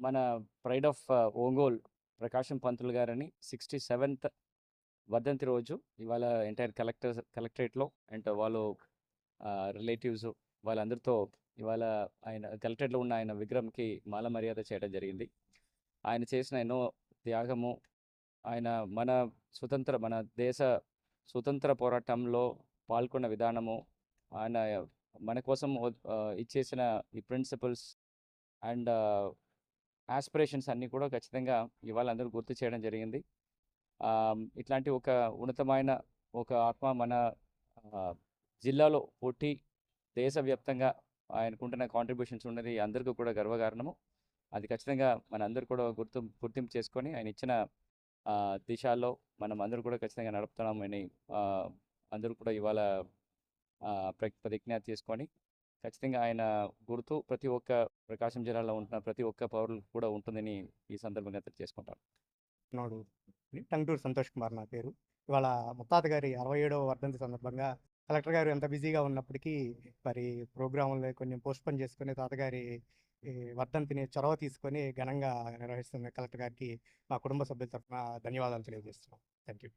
మన pride of Ongole Prakasam Pantulu గారని sixty seventh వర్ధంతి రోజు ఇవాళ ఎంటైర్ కలెక్టర్ కలెక్టరేట్లో అండ్ వాళ్ళు రిలేటివ్స్ వాళ్ళందరితో ఇవాళ ఆయన కలెక్టరేట్లో ఉన్న ఆయన విగ్రహంకి మాల మర్యాద చేయడం జరిగింది. ఆయన చేసిన ఎన్నో త్యాగము ఆయన మన స్వతంత్ర మన దేశ స్వతంత్ర పోరాటంలో పాల్గొన్న విధానము ఆయన మన కోసం ఇచ్చేసిన ఈ ప్రిన్సిపల్స్ అండ్ ఆస్పిరేషన్స్ అన్నీ కూడా ఖచ్చితంగా ఇవాళ అందరూ గుర్తు చేయడం జరిగింది. ఇట్లాంటి ఒక ఉన్నతమైన ఒక ఆత్మ మన జిల్లాలో పుట్టి దేశవ్యాప్తంగా ఆయనకుంటున్న కాంట్రిబ్యూషన్స్ ఉన్నది అందరికీ కూడా గర్వకారణము. అది ఖచ్చితంగా మన అందరూ కూడా గుర్తు గుర్తింపు చేసుకొని ఆయన ఇచ్చిన దిశాల్లో దిశల్లో మనం అందరూ కూడా ఖచ్చితంగా నడుపుతున్నామని అందరూ కూడా ఇవాళ ప్ర- ప్రతిజ్ఞ తీసుకొని ఖచ్చితంగా ఆయన గుర్తు ప్రతి ఒక్క ప్రకాశం జిల్లాలో ఉంటున్న ప్రతి ఒక్క పౌరులు కూడా ఉంటుందని ఈ సందర్భంగా తెలియజేసుకుంటాను. నాడు. టంగుటూరు సంతోష్ కుమార్ నా పేరు. ఇవాళ ముత్తాత గారి అరవై ఏడవ వర్ధంతి సందర్భంగా కలెక్టర్ గారు ఎంత బిజీగా ఉన్నప్పటికీ మరి ప్రోగ్రాంలు కొంచెం పోస్ట్పోన్ చేసుకుని తాతగారి వర్ధంతిని చొరవ తీసుకొని ఘనంగా నిర్వహిస్తున్న కలెక్టర్ గారికి మా కుటుంబ సభ్యుల తరఫున ధన్యవాదాలు తెలియజేస్తున్నాం. Thank you